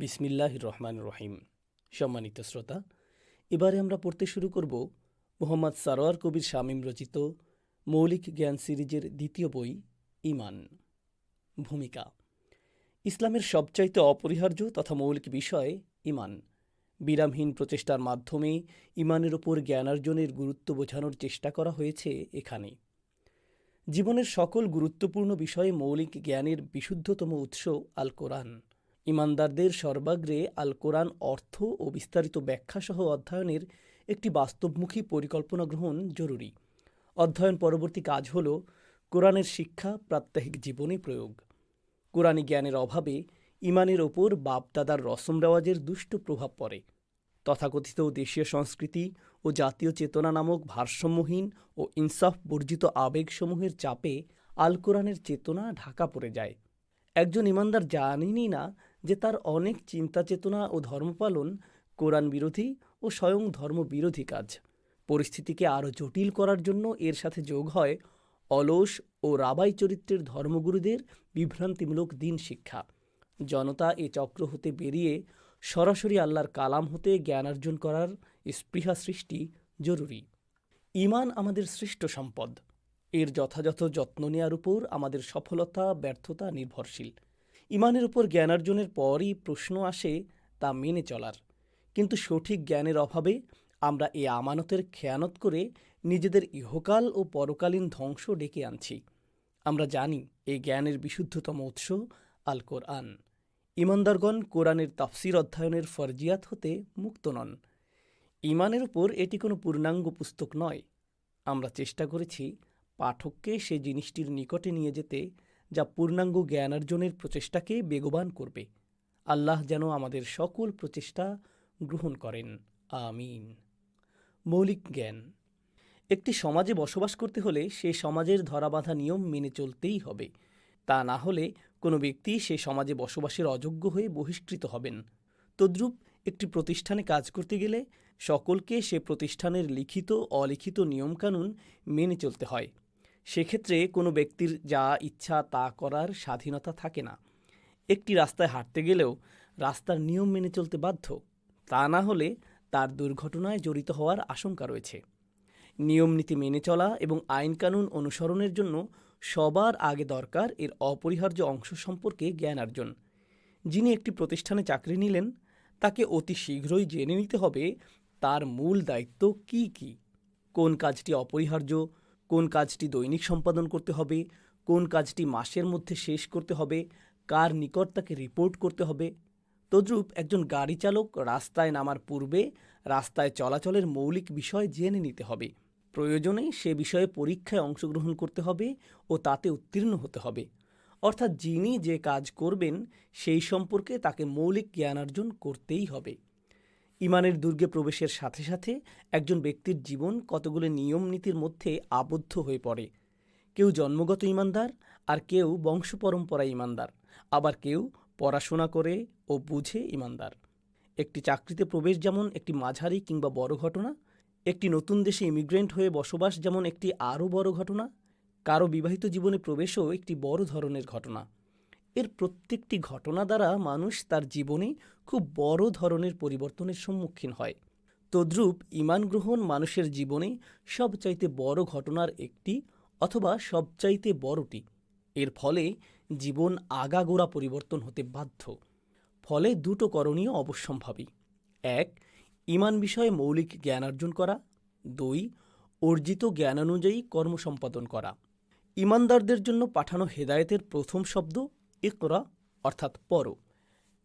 বিসমিল্লাহ রহমান রহিম। সম্মানিত শ্রোতা, এবারে আমরা পড়তে শুরু করব মোহাম্মদ সারোয়ার কবির শামীম রচিত মৌলিক জ্ঞান সিরিজের দ্বিতীয় বই ইমান ভূমিকা, ইসলামের সবচাইতে অপরিহার্য তথা মৌলিক বিষয় ইমান বিরামহীন প্রচেষ্টার মাধ্যমে ইমানের ওপর জ্ঞানার্জনের গুরুত্ব বোঝানোর চেষ্টা করা হয়েছে এখানে। জীবনের সকল গুরুত্বপূর্ণ বিষয়ে মৌলিক জ্ঞানের বিশুদ্ধতম উৎস আল কোরআন ইমানদারদের সর্বাগ্রে আল কোরআন অর্থ ও বিস্তারিত ব্যাখ্যাসহ অধ্যয়নের একটি বাস্তবমুখী পরিকল্পনা গ্রহণ জরুরি। অধ্যয়ন পরবর্তী কাজ হল কোরআনের শিক্ষা, প্রাত্যহিক জীবনে প্রয়োগ। কোরআনী জ্ঞানের অভাবে ইমানের ওপর বাপদাদার রসম রেওয়াজের দুষ্ট প্রভাব পড়ে। তথাকথিত দেশীয় সংস্কৃতি ও জাতীয় চেতনা নামক ভারসাম্যহীন ও ইনসাফ বর্জিত আবেগসমূহের চাপে আল কোরআনের চেতনা ঢাকা পড়ে যায়। একজন ইমানদার জানেনই না যে তার অনেক চিন্তা চেতনা ও ধর্মপালন, কোরআন বিরোধী ও স্বয়ং ধর্মবিরোধী কাজ। পরিস্থিতিকে আরও জটিল করার জন্য এর সাথে যোগ হয় অলস ও রাবাই চরিত্রের ধর্মগুরুদের বিভ্রান্তিমূলক দিন শিক্ষা। জনতা এ চক্র হতে বেরিয়ে সরাসরি আল্লাহর কালাম হতে জ্ঞানার্জন করার স্পৃহা সৃষ্টি জরুরি। ইমান আমাদের শ্রেষ্ঠ সম্পদ। এর যথাযথ যত্ন নেওয়ার উপর আমাদের সফলতা, ব্যর্থতা নির্ভরশীল। ইমানের উপর জ্ঞানার্জনের পরই প্রশ্ন আসে তা মেনে চলার। কিন্তু সঠিক জ্ঞানের অভাবে আমরা এই আমানতের খেয়ানত করে নিজেদের ইহকাল ও পরকালীন ধ্বংস ডেকে আনছি। আমরা জানি এই জ্ঞানের বিশুদ্ধতম উৎস আল কোরআন। ইমানদারগণ কোরআনের তাফসির অধ্যয়নের ফরজিয়াত হতে মুক্ত নন। ইমানের উপর এটি কোনো পূর্ণাঙ্গ পুস্তক নয়। আমরা চেষ্টা করেছি পাঠককে সে জিনিসটির নিকটে নিয়ে যেতে যা পূর্ণাঙ্গ জ্ঞানার্জনের প্রচেষ্টাকে বেগবান করবে। আল্লাহ যেন আমাদের সকল প্রচেষ্টা গ্রহণ করেন। আমিন। মৌলিক জ্ঞান। একটি সমাজে বসবাস করতে হলে সে সমাজের ধরাবাঁধা নিয়ম মেনে চলতেই হবে। তা না হলে কোনো ব্যক্তি সে সমাজে বসবাসের অযোগ্য হয়ে বহিষ্কৃত হবেন। তদ্রূপ একটি প্রতিষ্ঠানে কাজ করতে গেলে সকলকে সে প্রতিষ্ঠানের লিখিত অলিখিত নিয়মকানুন মেনে চলতে হয়। সেক্ষেত্রে কোনো ব্যক্তির যা ইচ্ছা তা করার স্বাধীনতা থাকে না। একটি রাস্তায় হাঁটতে গেলেও রাস্তার নিয়ম মেনে চলতে বাধ্য। তা না হলে তার দুর্ঘটনায় জড়িত হওয়ার আশঙ্কা রয়েছে। নিয়মনীতি মেনে চলা এবং আইনকানুন অনুসরণের জন্য সবার আগে দরকার এর অপরিহার্য অংশ সম্পর্কে জ্ঞানার্জন যিনি একটি প্রতিষ্ঠানে চাকরি নিলেন, তাকে অতি শীঘ্রই জেনে নিতে হবে তার মূল দায়িত্ব কি কি, কোন কাজটি অপরিহার্য কোন কাজটি দৈনিক সম্পাদন করতে হবে, কোন কাজটি মাসের মধ্যে শেষ করতে হবে, কার নিকট তাকে রিপোর্ট করতে হবে। তদ্রূপ একজন গাড়ি চালক রাস্তায় নামার পূর্বে রাস্তায় চলাচলের মৌলিক বিষয় জেনে নিতে হবে। প্রয়োজনে সে বিষয়ে পরীক্ষায় অংশগ্রহণ করতে হবে ও তাতে উত্তীর্ণ হতে হবে। অর্থাৎ যিনি যে কাজ করবেন, সেই সম্পর্কে তাকে মৌলিক জ্ঞানার্জন করতেই হবে। ইমানের দুর্গে প্রবেশের সাথে সাথে একজন ব্যক্তির জীবন কতগুলো নিয়ম নীতির মধ্যে আবদ্ধ হয়ে পড়ে। কেউ জন্মগত ইমানদার আর কেউ বংশ পরম্পরায় ইমানদার। আবার কেউ পড়াশোনা করে ও বুঝে ইমানদার। একটি চাকরিতে প্রবেশ যেমন একটি মাঝারি কিংবা বড় ঘটনা, একটি নতুন দেশে ইমিগ্রেন্ট হয়ে বসবাস যেমন একটি আরও বড় ঘটনা কারও বিবাহিত জীবনে প্রবেশও একটি বড় ধরনের ঘটনা। এর প্রত্যেকটি ঘটনা দ্বারা মানুষ তার জীবনে খুব বড় ধরনের পরিবর্তনের সম্মুখীন হয়। তদ্রূপ ইমান গ্রহণ মানুষের জীবনে সবচাইতে বড় ঘটনার একটি অথবা সবচাইতে বড়টি। এর ফলে জীবন আগাগোড়া পরিবর্তন হতে বাধ্য। ফলে দুটো করণীয় অবশ্যম্ভাবী। এক, ইমান বিষয়ে মৌলিক জ্ঞান অর্জন করা। দুই, অর্জিত জ্ঞানানুযায়ী কর্ম সম্পাদন করা। ইমানদারদের জন্য পাঠানো হেদায়েতের প্রথম শব্দ ইকরা অর্থাৎ পর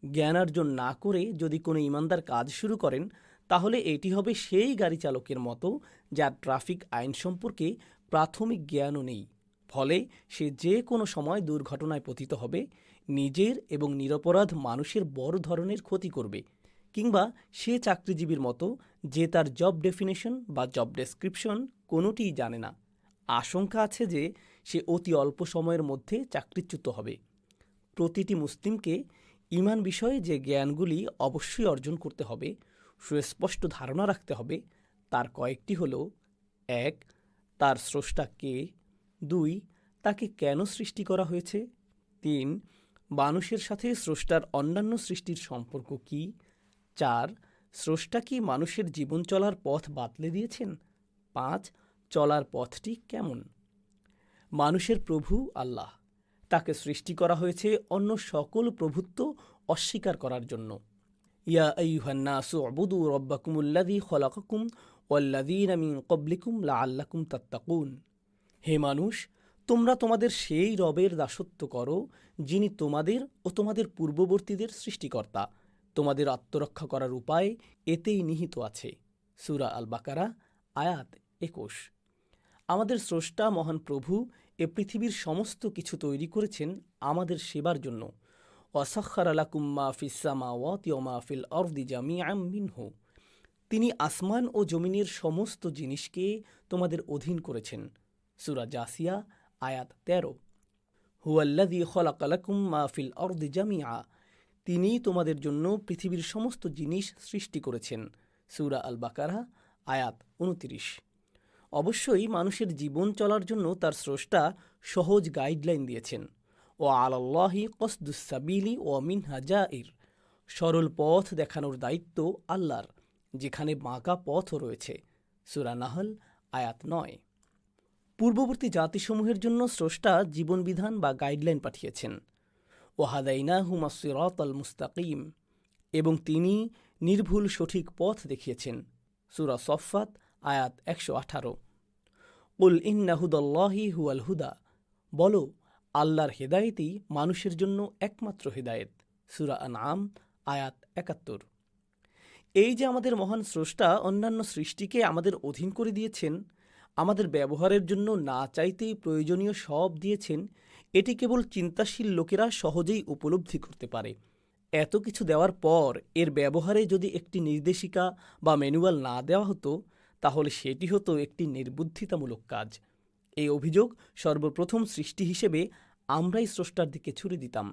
জ্ঞানার্জন না করে যদি কোনো ইমানদার কাজ শুরু করেন, তাহলে এটি হবে সেই গাড়ি চালকের মতো যার ট্রাফিক আইন সম্পর্কে প্রাথমিক জ্ঞানও নেই। ফলে সে যে কোনো সময় দুর্ঘটনায় পতিত হবে, নিজের এবং নিরপরাধ মানুষের বড় ধরনের ক্ষতি করবে, কিংবা সে চাকরিজীবীর মতো যে তার জব ডেফিনেশন বা জব ডেসক্রিপশন কোনোটিই জানে না। আশঙ্কা আছে যে সে অতি অল্প সময়ের মধ্যে চাকরিচ্যুত হবে। প্রতিটি মুসলিমকে ইমান বিষয়ে যে জ্ঞানগুলি অবশ্যই অর্জন করতে হবে, সুস্পষ্ট ধারণা রাখতে হবে, তার কয়েকটি হল, এক, তার স্রষ্টা কে, দুই, তাকে কেন সৃষ্টি করা হয়েছে, তিন, মানুষের সাথে স্রষ্টার অন্যান্য সৃষ্টির সম্পর্ক কি, চার, স্রষ্টা কি মানুষের জীবন চলার পথ বাতলে দিয়েছেন, পাঁচ, চলার পথটি কেমন, মানুষের প্রভু আল্লাহ। তাকে সৃষ্টি করা হয়েছে অন্য সকল প্রভুত্ব অস্বীকার করার জন্য। ইয়া আইয়ুহান্নাসু আবুদু রব্বাকুমুল্লাযী খলাকাকুম ওয়াল্লাযীনা মিন ক্বাবলিকুম লাআল্লাকুম তাত্তাকুন। হে মানুষ, তোমরা তোমাদের সেই রবের দাসত্ব করো, যিনি তোমাদের ও তোমাদের পূর্ববর্তীদের সৃষ্টিকর্তা। তোমাদের আত্মরক্ষা করার উপায় এতেই নিহিত আছে। সুরা আল বাকারা আয়াত একুশ। আমাদের স্রষ্টা মহান প্রভু এ পৃথিবীর সমস্ত কিছু তৈরি করেছেন আমাদের সেবার জন্য। ওয়াসাক্ষার আলাকুম্মা ফিসামা ওয়াতিয়মা ফিল অর্দি জামি মিনহু। তিনি আসমান ও জমিনের সমস্ত জিনিসকে তোমাদের অধীন করেছেন। সুরা জাসিয়া, আয়াত তেরো। হুয়াল্লাদি খলাকালাকুম মা ফিল অর্দি জামিয়া তিনি তোমাদের জন্য পৃথিবীর সমস্ত জিনিস সৃষ্টি করেছেন। সুরা আল বাকারা, আয়াত উনতিরিশ। অবশ্যই মানুষের জীবন চলার জন্য তার স্রষ্টা সহজ গাইডলাইন দিয়েছেন। ও আলাল্লাহি কসদুসাবিলি ও মিনহা জাইর সরল পথ দেখানোর দায়িত্ব আল্লাহর, যেখানে বাঁকা পথও রয়েছে। সুরা নাহল, আয়াত নয়। পূর্ববর্তী জাতিসমূহের জন্য স্রষ্টা জীবনবিধান বা গাইডলাইন পাঠিয়েছেন। ওহাদাইনা হুমা সিরাত আল মুস্তাকিম। এবং তিনি নির্ভুল সঠিক পথ দেখিয়েছেন। সুরা সফাত আয়াত একশো আঠারো। উল ইন্নাহুদল্লাহি হুয়াল হুদা। বলো, আল্লাহর হেদায়েতই মানুষের জন্য একমাত্র হেদায়েত। সুরা আনআম, আয়াত একাত্তর। এই যে আমাদের মহান স্রষ্টা অন্যান্য সৃষ্টিকে আমাদের অধীন করে দিয়েছেন, আমাদের ব্যবহারের জন্য না চাইতেই প্রয়োজনীয় সব দিয়েছেন, এটি কেবল চিন্তাশীল লোকেরা সহজেই উপলব্ধি করতে পারে। এত কিছু দেওয়ার পর এর ব্যবহারে যদি একটি নির্দেশিকা বা ম্যানুয়াল না দেওয়া হতো তাহলে সেটি হতো একটি নির্বুদ্ধিতামূলক কাজ। এই অভিযোগ সর্বপ্রথম সৃষ্টি হিসেবে আমরাই স্রষ্টার দিকে ছুড়ে দিতাম।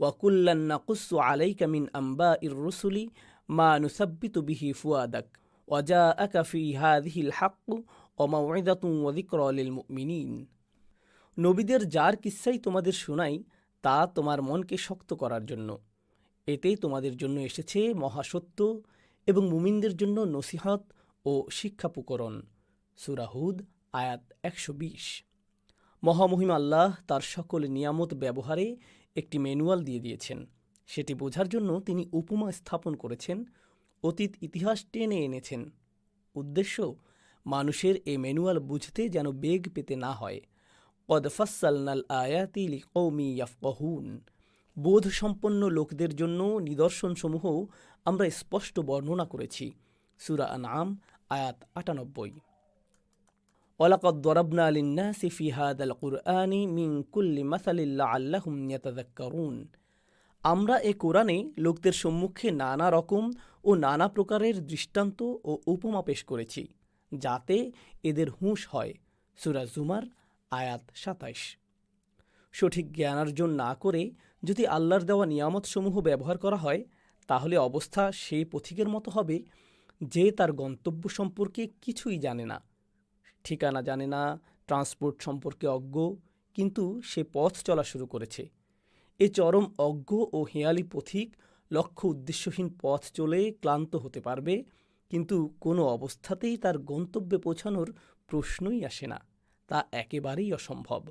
ওয়াকুল্লান নাকুসু আলাইকা মিন আম্বা ইর রসুলি মা নুসাব্বিতু বিহি ফুয়াদাক। ওয়াজা আকাফি হাদিহিল হাক্কু অমাউদাতুম ওয়াদিক্র লিল মুমিনিন। নবীদের যার কিস্সাই তোমাদের শোনাই, তা তোমার মনকে শক্ত করার জন্য। এতেই তোমাদের জন্য এসেছে মহাসত্য এবং মুমিনদের জন্য নসিহত ও শিক্ষাপুকরণ সুরাহুদ আয়াত একশো বিশ। মহামহিম আল্লাহ তার সকল নিয়ামত ব্যবহারে একটি ম্যানুয়াল দিয়ে দিয়েছেন। সেটি বোঝার জন্য তিনি উপমা স্থাপন করেছেন, অতীত ইতিহাস টেনে এনেছেন। উদ্দেশ্য, মানুষের এ ম্যানুয়াল বুঝতে যেন বেগ পেতে না হয়। কদ ফাসালনাল আয়াতি লিকৌমি ইয়াফকাহুন। বোধসম্পন্ন লোকদের জন্য নিদর্শনসমূহ আমরা স্পষ্ট বর্ণনা করেছি। সুরা আনআম, আয়াত আটানব্বই। ওয়ালাকাদ দরাবনা লিন্নাসি ফি হাদাল কুরআনি মিন কুল্লি মাসালিল লাআল্লাহুম ইয়াতাযাক্কারুন। আমরা এ কোরআনে লোকদের সম্মুখে নানা রকম ও নানা প্রকারের দৃষ্টান্ত ও উপমা পেশ করেছি, যাতে এদের হুঁশ হয়। সুরা জুমার আয়াত সাতাইশ। সঠিক জ্ঞানার্জন না করে যদি আল্লাহর দেওয়া নিয়ামতসমূহ ব্যবহার করা হয়, তাহলে অবস্থা সেই পথিকের মতো হবে যে তার গন্তব্য সম্পর্কে কিছুই জানে না। ঠিকানা জানে না ট্রান্সপোর্ট সম্পর্কে অজ্ঞ, কিন্তু সে পথ চলা শুরু করেছে। এ চরম অজ্ঞ ও হেয়ালি পথিক লক্ষ্য উদ্দেশ্যহীন পথ চলে ক্লান্ত হতে পারবে, কিন্তু কোনো অবস্থাতেই তার গন্তব্যে পৌঁছানোর প্রশ্নই আসে না। তা একেবারেই অসম্ভব।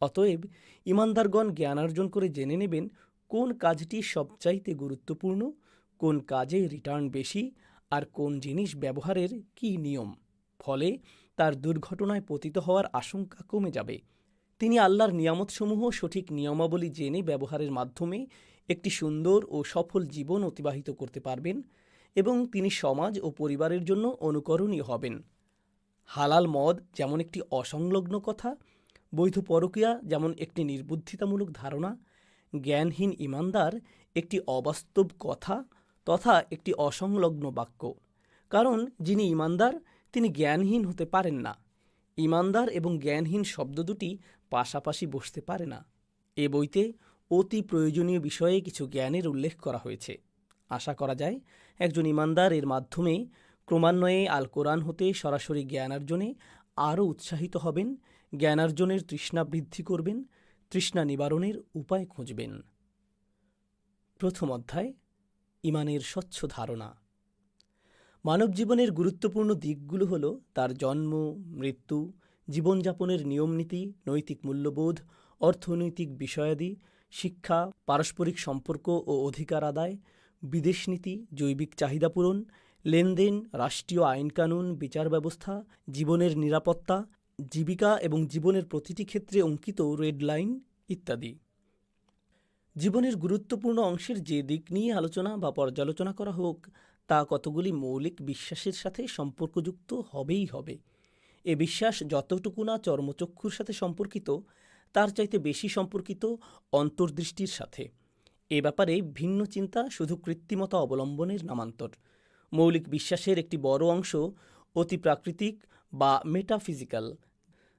অতএব ইমানদারগণ জ্ঞানার্জন করে জেনে নেবেন কোন কাজটি সবচাইতে গুরুত্বপূর্ণ, কোন কাজে রিটার্ন বেশি আর কোন জিনিস ব্যবহারের কী নিয়ম? ফলে তার দুর্ঘটনায় পতিত হওয়ার আশঙ্কা কমে যাবে। তিনি আল্লাহর নিয়ামতসমূহ সঠিক নিয়মাবলী জেনে ব্যবহারের মাধ্যমে একটি সুন্দর ও সফল জীবন অতিবাহিত করতে পারবেন এবং তিনি সমাজ ও পরিবারের জন্য অনুকরণীয় হবেন। হালাল মদ যেমন একটি অসংলগ্ন কথা, বৈধ পরকীয়া যেমন একটি নির্বুদ্ধিতামূলক ধারণা, জ্ঞানহীন ইমানদার একটি অবাস্তব কথা তথা একটি অসংলগ্ন বাক্য। কারণ যিনি ইমানদার, তিনি জ্ঞানহীন হতে পারেন না। ইমানদার এবং জ্ঞানহীন শব্দ দুটি পাশাপাশি বসতে পারে না। এ বইতে অতি প্রয়োজনীয় বিষয়ে কিছু জ্ঞানের উল্লেখ করা হয়েছে। আশা করা যায়, একজন ইমানদার এর মাধ্যমে ক্রমান্বয়ে আল কোরআন হতে সরাসরি জ্ঞানার্জনে আরও উৎসাহিত হবেন, জ্ঞানার্জনের তৃষ্ণা বৃদ্ধি করবেন, তৃষ্ণা নিবারণের উপায় খুঁজবেন। প্রথম অধ্যায় ইমানের স্বচ্ছ ধারণা। মানব জীবনের গুরুত্বপূর্ণ দিকগুলো হলো তার জন্ম, মৃত্যু, জীবনযাপনের নিয়মনীতি, নৈতিক মূল্যবোধ, অর্থনৈতিক বিষয়াদি, শিক্ষা, পারস্পরিক সম্পর্ক ও অধিকার আদায়, বিদেশ নীতি, জৈবিক চাহিদা পূরণ, লেনদেন, রাষ্ট্রীয় আইনকানুন, বিচার ব্যবস্থা, জীবনের নিরাপত্তা, জীবিকা এবং জীবনের প্রতিটি ক্ষেত্রে অঙ্কিত রেড লাইন ইত্যাদি। জীবনের গুরুত্বপূর্ণ অংশের যে দিক নিয়ে আলোচনা বা পর্যালোচনা করা হোক, তা কতগুলি মৌলিক বিশ্বাসের সাথে সম্পর্কযুক্ত হবেই হবে। এ বিশ্বাস যতটুকু না চর্মচক্ষুর সাথে সম্পর্কিত, তার চাইতে বেশি সম্পর্কিত অন্তর্দৃষ্টির সাথে। এ ব্যাপারে ভিন্ন চিন্তা শুধু কৃত্রিমতা অবলম্বনের নামান্তর। মৌলিক বিশ্বাসের একটি বড় অংশ অতি প্রাকৃতিক বা মেটাফিজিক্যাল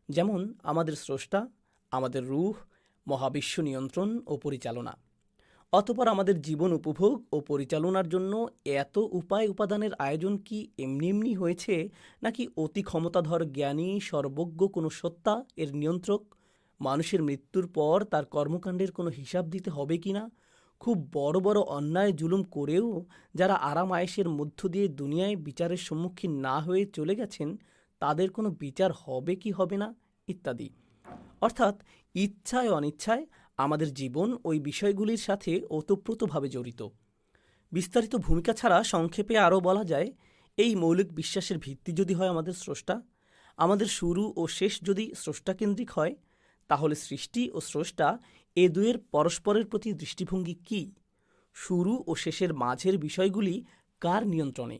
যেমন, আমাদের স্রষ্টা, আমাদের রূহ মহাবিশ্ব নিয়ন্ত্রণ ও পরিচালনা। অতপর আমাদের জীবন উপভোগ ও পরিচালনার জন্য এত উপায় উপাদানের আয়োজন কি এমনি এমনি হয়েছে, নাকি অতি ক্ষমতাধর জ্ঞানী, সর্বজ্ঞ কোনো সত্তা এর নিয়ন্ত্রক? মানুষের মৃত্যুর পর তার কর্মকাণ্ডের কোনো হিসাব দিতে হবে কি না? খুব বড় বড় অন্যায় জুলুম করেও যারা আরাম আয়েসের মধ্য দিয়ে দুনিয়ায় বিচারের সম্মুখীন না হয়ে চলে গেছেন, তাদের কোনো বিচার হবে কি হবে না? ইত্যাদি। অর্থাৎ ইচ্ছায় অনিচ্ছায় আমাদের জীবন ওই বিষয়গুলির সাথে ওতপ্রোতভাবে জড়িত। বিস্তারিত ভূমিকা ছাড়া সংক্ষেপে আরও বলা যায়, এই মৌলিক বিশ্বাসের ভিত্তি যদি হয় আমাদের স্রষ্টা, আমাদের শুরু ও শেষ যদি স্রষ্টাকেন্দ্রিক হয়, তাহলে সৃষ্টি ও স্রষ্টা এ দুয়ের পরস্পরের প্রতি দৃষ্টিভঙ্গি কি? শুরু ও শেষের মাঝের বিষয়গুলি কার নিয়ন্ত্রণে?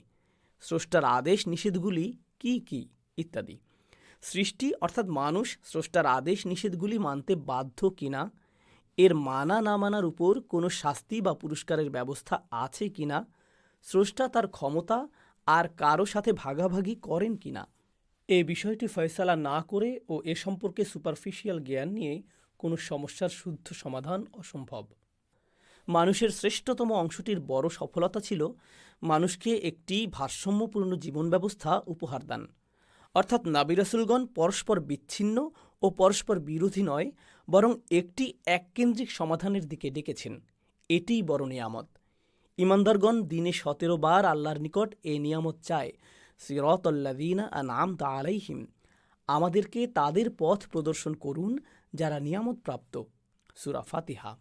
স্রষ্টার আদেশ নিষেধগুলি কি কি? ইত্যাদি। সৃষ্টি অর্থাৎ মানুষ স্রষ্টার আদেশ নিষেধগুলি মানতে বাধ্য কিনা? এর মানা না মানার উপর কোনো শাস্তি বা পুরস্কারের ব্যবস্থা আছে কিনা? স্রষ্টা তার ক্ষমতা আর কারও সাথে ভাগাভাগি করেন কিনা? এ বিষয়টি ফয়সালা না করে ও এ সম্পর্কে সুপারফিশিয়াল জ্ঞান নিয়ে কোনো সমস্যার শুদ্ধ সমাধান অসম্ভব। মানুষের শ্রেষ্ঠতম অংশটির বড় সফলতা ছিল মানুষকে একটি ভারসাম্যপূর্ণ জীবন ব্যবস্থা উপহার দান। অর্থাৎ নাবিরাসুলগণ পরস্পর বিচ্ছিন্ন ও পরস্পর বিরোধী নয়, বরং একটি এককেন্দ্রিক সমাধানের দিকে ডেকেছেন। এটিই বড় নিয়ামত। ইমানদারগণ দিনে সতেরো বার আল্লাহর নিকট এ নিয়ামত চায় সিরতল্লাদিনা আনাম তা আলাইহিম। আমাদেরকে তাদের পথ প্রদর্শন করুন যারা নিয়ামত প্রাপ্ত। সুরা ফাতিহা।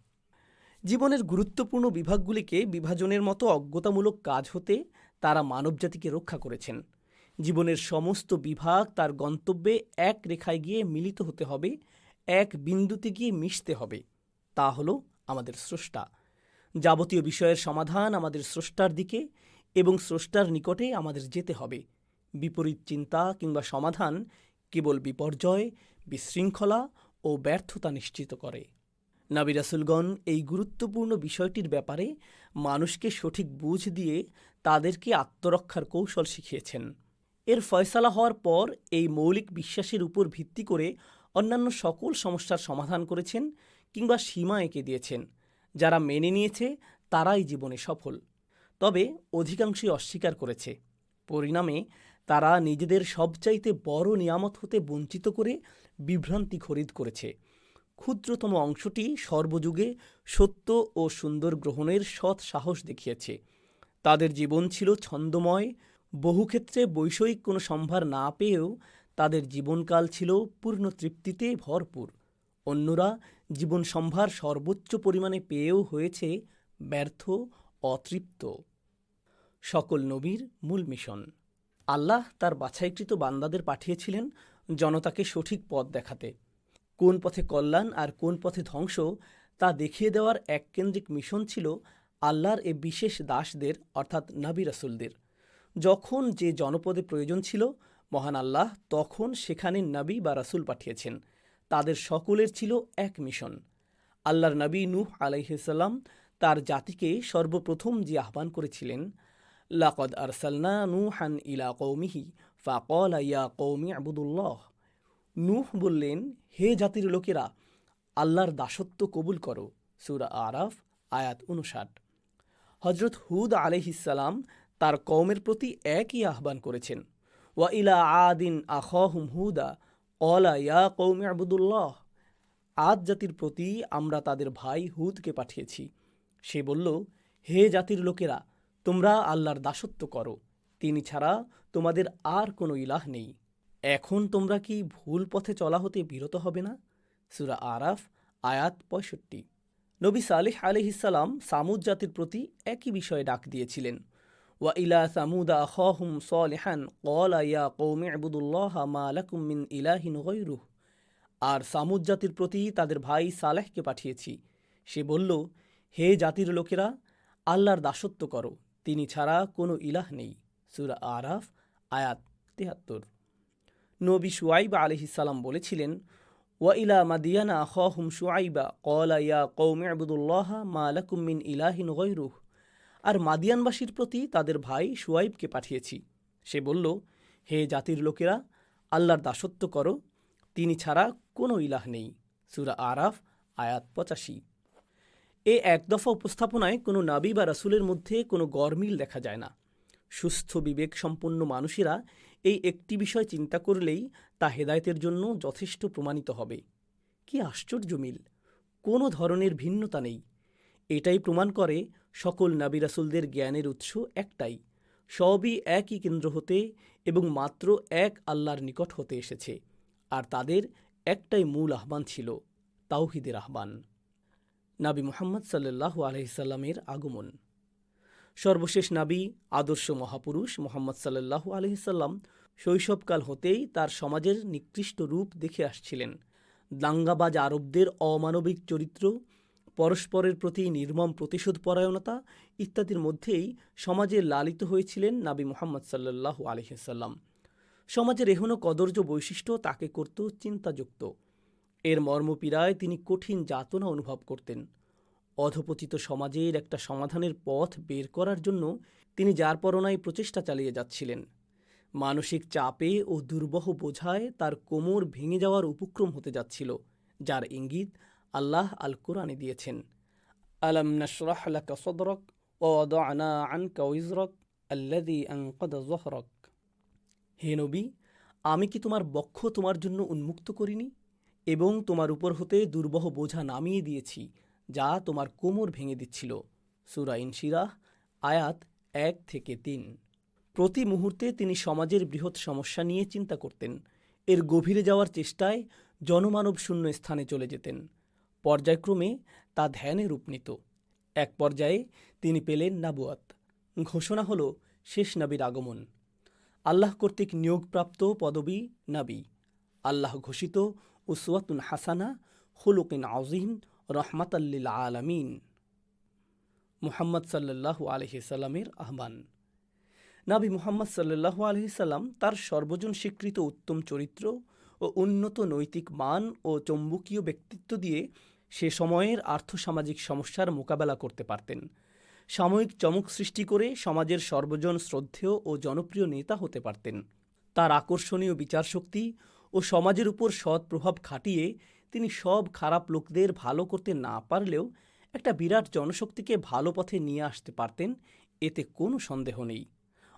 জীবনের গুরুত্বপূর্ণ বিভাগগুলিকে বিভাজনের মতো অজ্ঞতামূলক কাজ হতে তারা মানবজাতিকে রক্ষা করেছেন। জীবনের সমস্ত বিভাগ তার গন্তব্যে এক রেখায় গিয়ে মিলিত হতে হবে, এক বিন্দুতে গিয়ে মিশতে হবে। তা হলো আমাদের স্রষ্টা। যাবতীয় বিষয়ের সমাধান আমাদের স্রষ্টার দিকে এবং স্রষ্টার নিকটে আমাদের যেতে হবে। বিপরীত চিন্তা কিংবা সমাধান কেবল বিপর্যয়, বিশৃঙ্খলা ও ব্যর্থতা নিশ্চিত করে। নাবিরাসুলগণ এই গুরুত্বপূর্ণ বিষয়টির ব্যাপারে মানুষকে সঠিক বুঝ দিয়ে তাদেরকে আত্মরক্ষার কৌশল শিখিয়েছেন। এর ফয়সালা হওয়ার পর এই মৌলিক বিশ্বাসের উপর ভিত্তি করে অন্যান্য সকল সমস্যার সমাধান করেছেন কিংবা সীমা এঁকে দিয়েছেন। যারা মেনে নিয়েছে, তারাই জীবনে সফল। তবে অধিকাংশই অস্বীকার করেছে। পরিণামে তারা নিজেদের সবচাইতে বড় নিয়ামত হতে বঞ্চিত করে বিভ্রান্তি খরিদ করেছে। ক্ষুদ্রতম অংশটি সর্বযুগে সত্য ও সুন্দর গ্রহণের সৎ সাহস দেখিয়েছে। তাদের জীবন ছিল ছন্দময় বহু ক্ষেত্রে বৈষয়িক কোনো সম্ভার না পেয়েও তাদের জীবনকাল ছিল পূর্ণ তৃপ্তিতে ভরপুর। অন্যরা জীবন সম্ভার সর্বোচ্চ পরিমাণে পেয়েও হয়েছে ব্যর্থ, অতৃপ্ত। সকল নবীর মূল মিশন। আল্লাহ তার বাছাইকৃত বান্দাদের পাঠিয়েছিলেন জনতাকে সঠিক পথ দেখাতে। কোন পথে কল্যাণ আর কোন পথে ধ্বংস তা দেখিয়ে দেওয়ার এককেন্দ্রিক মিশন ছিল আল্লাহর এ বিশেষ দাসদের, অর্থাৎ নাবি রাসুলদের। যখন যে জনপদে প্রয়োজন ছিল, মহান আল্লাহ তখন সেখানে নবী বা রাসুল পাঠিয়েছেন। তাদের সকলের ছিল এক মিশন। আল্লাহর নবী নূহ আলাইহিসাল্লাম তার জাতিকে সর্বপ্রথম যে আহ্বান করেছিলেন, লাকদ আরসালনা নুহান ইলা কৌমিহি ফাকল ইয়া কৌমি আবুদুল্লাহ। নূহ বললেন, হে জাতির লোকেরা, আল্লাহর দাসত্ব কবুল করো। সুরা আরাফ, আয়াত উনষাট হজরত হুদ আলহিসাল্লাম তার কওমের প্রতি একই আহ্বান করেছেন। ওয়া ইলা আদিন আখহুম হুদা অলা ইয়া কৌমি আবুদুল্লাহ, আদ জাতির প্রতি আমরা তাদের ভাই হুদকে পাঠিয়েছি। সে বলল, হে জাতির লোকেরা, তোমরা আল্লাহর দাসত্ব করো, তিনি ছাড়া তোমাদের আর কোনো ইলাহ নেই। এখন তোমরা কি ভুল পথে চলা হতে বিরত হবে না? সুরা আরাফ, আয়াত পঁয়ষট্টি। নবী সালেহ আলহিসাল্লাম সামুদ জাতির প্রতি একই বিষয়ে ডাক দিয়েছিলেন। ওয়া ইলা সামুদা আখাহুম সলিহান ক্বালা ইয়া কওমি ইবুদুল্লাহ মা লাকুম মিন ইলাহিন গায়রুহ আর সামুদ জাতির প্রতি তাদের ভাই সালেহকে পাঠিয়েছি। সে বলল, হে জাতির লোকেরা, আল্লাহর দাসত্ব করো। তিনি ছাড়া কোনো ইলাহ নেই। সুরা আরাফ, আয়াত তেহাত্তর। নবী শুয়াইব আলহিসাল্লাম বলেছিলেন ওয়া ইলা মাদিয়ানা আখাহুম শুয়াইবা ক্বালা ইয়া কওমি ইবুদুল্লাহ মা লাকুম মিন ইলাহিন গায়রুহ। আর মাদিয়ানবাসীর প্রতি তাদের ভাই সুয়াইবকে পাঠিয়েছি। সে বলল, হে জাতির লোকেরা, আল্লাহর দাসত্ব করো, তিনি ছাড়া কোনো ইলাহ নেই। সুরা আরাফ, আয়াত পঁচাশি। এ এক দফা উপস্থাপনায় কোনো নাবি বা রাসুলের মধ্যে কোনো গরমিল দেখা যায় না। সুস্থ বিবেক সম্পন্ন মানুষেরা এই একটি বিষয় চিন্তা করলেই তা হেদায়তের জন্য যথেষ্ট প্রমাণিত হবে। কি আশ্চর্য মিল! কোনো ধরনের ভিন্নতা নেই। এটাই প্রমাণ করে সকল নাবি রাসুলদের জ্ঞানের উৎস একটাই, সবই একই কেন্দ্র হতে এবং মাত্র এক আল্লাহর নিকট হতে এসেছে, আর তাদের একটাই মূল আহ্বান ছিল, তাওহিদের আহ্বান। নাবি মোহাম্মদ সাল্লাহ আলহিসাল্লামের আগমন। সর্বশেষ নাবি, আদর্শ মহাপুরুষ মোহাম্মদ সাল্লাহ আলহিসাল্লাম শৈশবকাল হতেই তার সমাজের নিকৃষ্ট রূপ দেখে আসছিলেন। দাঙ্গাবাজ আরবদের অমানবিক চরিত্র পরস্পরের প্রতি নির্মম প্রতিশোধ পরায়ণতা ইত্যাদির মধ্যেই সমাজে লালিত হয়েছিলেন নাবি মোহাম্মদ সাল্লাহ আলহিসাল্লাম সমাজের এহনো কদর্য বৈশিষ্ট্য তাকে করত চিন্তাযুক্ত। এর মর্মপীড়ায় তিনি কঠিন যাতনা অনুভব করতেন। অধপতিত সমাজের একটা সমাধানের পথ বের করার জন্য তিনি যার পরনায় প্রচেষ্টা চালিয়ে যাচ্ছিলেন। মানসিক চাপে ও দুর্বহ বোঝায় তার কোমর ভেঙে যাওয়ার উপক্রম হতে যাচ্ছিল, যার ইঙ্গিত আল্লাহ আল কোরআনে দিয়েছেন। আলম নশরাহ লাকা সদরক ও আনা আনকা উইজরক আল্লাদি আনকদ জহরক হে নবী, আমি কি তোমার বক্ষ তোমার জন্য উন্মুক্ত করিনি? এবং তোমার উপর হতে দুর্বহ বোঝা নামিয়ে দিয়েছি, যা তোমার কোমর ভেঙে দিচ্ছিল। সুরা ইনশিরাহ, আয়াত এক থেকে তিন। প্রতি মুহূর্তে তিনি সমাজের বৃহৎ সমস্যা নিয়ে চিন্তা করতেন। এর গভীরে যাওয়ার চেষ্টায় জনমানব শূন্য স্থানে চলে যেতেন। পর্যায়ক্রমে তা ধ্যানে রূপ নিত এক পর্যায়ে তিনি পেলেন নাবুয়াত। ঘোষণা হল, শেষ নাবির আগমন। আল্লাহ কর্তৃক নিয়োগপ্রাপ্ত পদবী নাবী। আল্লাহ ঘোষিত উসওয়াতুন হাসানা হুলুকিন আজিম রহমাতাল্লিল আলামিন। মুহাম্মদ সাল্লাল্লাহু আলহিসাল্লামের আহ্বান। নাবি মুহাম্মদ সাল্লাল্লাহু আলহিসাল্লাম তার সর্বজন স্বীকৃত উত্তম চরিত্র ও উন্নত নৈতিক মান ও চৌম্বকীয় ব্যক্তিত্ব দিয়ে সে সময়ের আর্থসামাজিক সমস্যার মোকাবেলা করতে পারতেন। সাময়িক চমক সৃষ্টি করে সমাজের সর্বজন শ্রদ্ধেয় ও জনপ্রিয় নেতা হতে পারতেন। তার আকর্ষণীয় বিচারশক্তি ও সমাজের উপর সৎ প্রভাব খাটিয়ে তিনি সব খারাপ লোকদের ভালো করতে না পারলেও একটা বিরাট জনশক্তিকে ভালো পথে নিয়ে আসতে পারতেন, এতে কোনো সন্দেহ নেই।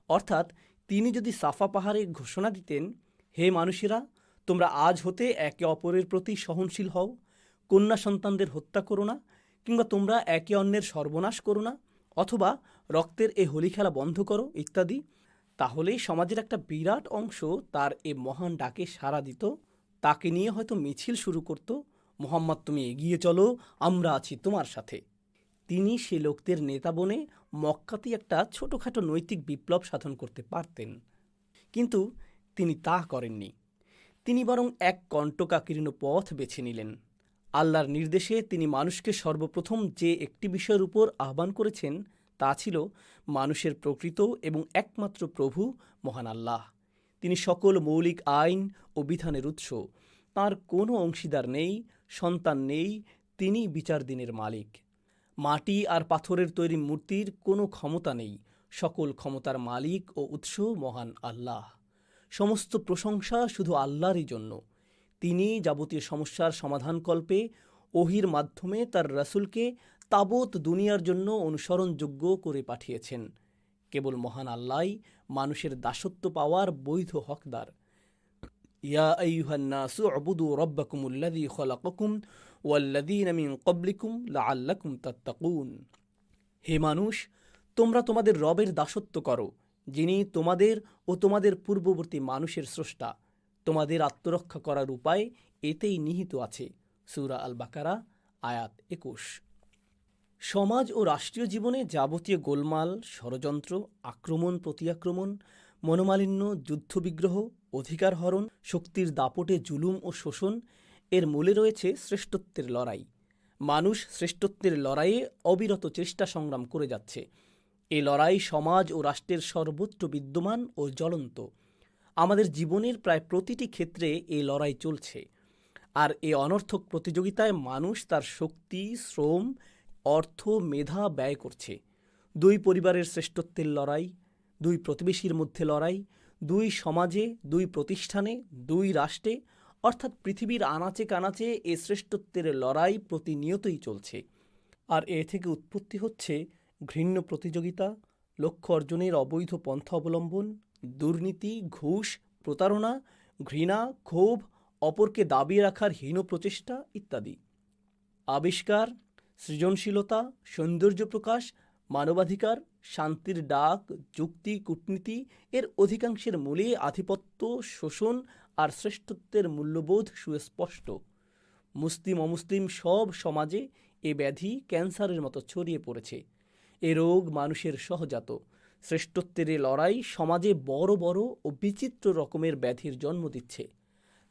অর্থাৎ তিনি যদি সাফা পাহাড়ে ঘোষণা দিতেন, হে মানুষেরা, তোমরা আজ হতে একে অপরের প্রতি সহনশীল হও কন্যা সন্তানদের হত্যা করো না, কিংবা তোমরা একে অন্যের সর্বনাশ করো না, অথবা রক্তের এ হোলি খেলা বন্ধ করো, ইত্যাদি, তাহলেই সমাজের একটা বিরাট অংশ তার এ মহান ডাকে সাড়া দিত, তাকে নিয়ে হয়তো মিছিল শুরু করত, মোহাম্মদ, তুমি এগিয়ে চলো, আমরা আছি তোমার সাথে। তিনি সে লোকদের নেতা বনে মক্কাতেই একটা ছোটোখাটো নৈতিক বিপ্লব সাধন করতে পারতেন। কিন্তু তিনি তা করেননি। তিনি বরং এক কণ্টকাকীর্ণ পথ বেছে নিলেন। আল্লাহর নির্দেশে তিনি মানুষকে সর্বপ্রথম যে একটি বিষয়ের উপর আহ্বান করেছেন, তা ছিল মানুষের প্রকৃত এবং একমাত্র প্রভু, মহান আল্লাহ। তিনি সকল মৌলিক আইন ও বিধানের উৎস। তার কোনো অংশীদার নেই, সন্তান নেই, তিনি বিচার দিনের মালিক। মাটি আর পাথরের তৈরি মূর্তির কোনো ক্ষমতা নেই, সকল ক্ষমতার মালিক ও উৎস মহান আল্লাহ। সমস্ত প্রশংসা শুধু আল্লাহরই জন্য। তিনি যাবতীয় সমস্যার সমাধানকল্পে ওহির মাধ্যমে তার রাসূলকে তাবৎ দুনিয়ার জন্য অনুসরণযোগ্য করে পাঠিয়েছেন। কেবল মহান আল্লাহই মানুষের দাসত্ব পাওয়ার বৈধ হকদার। ইয়া আইয়ুহান্নাসু উবুদু রাব্বাকুমুল্লাযী খলাকাকুম ওয়াল্লাযীনা মিন ক্বাবলিকুম লাআল্লাকুম তাত্তাকুন। হে মানুষ, তোমরা তোমাদের রবের দাসত্ব করো, যিনি তোমাদের ও তোমাদের পূর্ববর্তী মানুষের স্রষ্টা। তোমাদের আত্মরক্ষা করার উপায় এতেই নিহিত আছে। সুরা আল বাকারা আয়াত একুশ। সমাজ ও রাষ্ট্রীয় জীবনে যাবতীয় গোলমাল, ষড়যন্ত্র, আক্রমণ, প্রতিআক্রমণ, মনোমালিন্য, যুদ্ধবিগ্রহ, অধিকার হরণ, শক্তির দাপটে জুলুম ও শোষণ, এর মূলে রয়েছে শ্রেষ্ঠত্বের লড়াই। মানুষ শ্রেষ্ঠত্বের লড়াইয়ে অবিরত চেষ্টা সংগ্রাম করে যাচ্ছে। এ লড়াই সমাজ ও রাষ্ট্রের সর্বত্র বিদ্যমান ও জ্বলন্ত। আমাদের জীবনের প্রায় প্রতিটি ক্ষেত্রে এই লড়াই চলছে। আর এই অনর্থক প্রতিযোগিতায় মানুষ তার শক্তি, শ্রম, অর্থ, মেধা ব্যয় করছে। দুই পরিবারের শ্রেষ্ঠত্বের লড়াই, দুই প্রতিবেশীর মধ্যে লড়াই, দুই সমাজে, দুই প্রতিষ্ঠানে, দুই রাষ্ট্রে, অর্থাৎ পৃথিবীর আনাচে কানাচে এ শ্রেষ্ঠত্বের লড়াই প্রতিনিয়তই চলছে। আর এ থেকে উৎপত্তি হচ্ছে ঘৃণ্য প্রতিযোগিতা, লক্ষ্য অর্জনের অবৈধ পন্থা অবলম্বন দুর্নীতি, ঘুষ, প্রতারণা, ঘৃণা, ক্ষোভ, অপরকে দাবিয়ে রাখার হীন প্রচেষ্টা ইত্যাদি। আবিষ্কার, সৃজনশীলতা, সৌন্দর্য প্রকাশ, মানবাধিকার, শান্তির ডাক, যুক্তি, কূটনীতি এর অধিকাংশের মূলে আধিপত্য, শোষণ আর শ্রেষ্ঠত্বের মূল্যবোধ সুস্পষ্ট। মুসলিম, অমুসলিম সব সমাজে এ ব্যাধি ক্যান্সারের মতো ছড়িয়ে পড়েছে। এ রোগ মানুষের সহজাত। শ্রেষ্ঠত্বের লড়াই সমাজে বড় বড় ও বিচিত্র রকমের ব্যাধির জন্ম দিচ্ছে।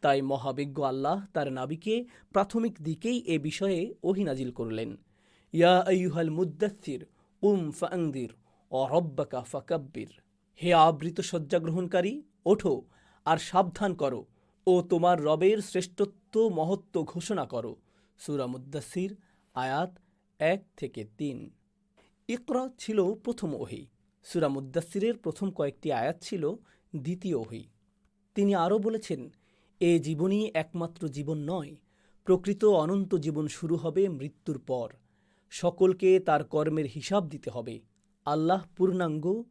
তাই মহাবিজ্ঞ আল্লাহ তার নাবিকে প্রাথমিক দিকেই এ বিষয়ে ওহিনাজিল করলেন। ইয়া আইয়ুহাল মুদ্দাথির উম ফাংদির অরব্বাকা ফাকাব্বির। হে আবৃত শয্যা গ্রহণকারী, ওঠো আর সাবধান করো ও তোমার রবের শ্রেষ্ঠত্ব মহত্ব ঘোষণা করো। সুরা মুদ্দাসির আয়াত এক থেকে তিন। ইকরা ছিল প্রথম ওহি। সুরা মুদ্দাসিরের প্রথম কয়েকটি আয়াত ছিল দ্বিতীয় ওহি। তিনি আরও বলেছেন, এ জীবনই একমাত্র জীবন নয়, প্রকৃত অনন্ত জীবন শুরু হবে মৃত্যুর পর। সকলকে তার কর্মের হিসাব দিতে হবে, আল্লাহ পূর্ণাঙ্গ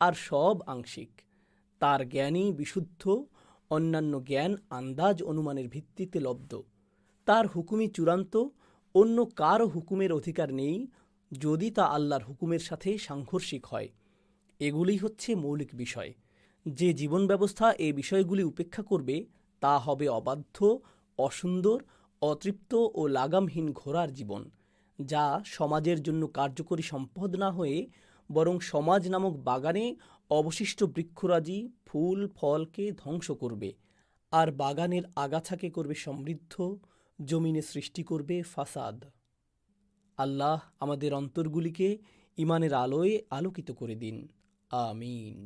আর সব আংশিক। তার জ্ঞানই বিশুদ্ধ, অন্যান্য জ্ঞান আন্দাজ অনুমানের ভিত্তিতে লব্ধ। তার হুকুমই চূড়ান্ত, অন্য কারও হুকুমের অধিকার নেই, যদি তা আল্লাহর হুকুমের সাথে সাংঘর্ষিক হয়। এগুলি হচ্ছে মৌলিক বিষয়। যে জীবন ব্যবস্থা এই বিষয়গুলি উপেক্ষা করবে, তা হবে অবাধ্য, অসুন্দর, অতৃপ্ত ও লাগামহীন ঘোড়ার জীবন, যা সমাজের জন্য কার্যকরী সম্পদ না হয়ে বরং সমাজ নামক বাগানে অবশিষ্ট বৃক্ষরাজি, ফুল, ফলকে ধ্বংস করবে। আর বাগানের আগাছাকে করবে সমৃদ্ধ, জমিনে সৃষ্টি করবে ফাসাদ। আল্লাহ আমাদের অন্তরগুলিকে ইমানের আলোয় আলোকিত করে দিন। আমিন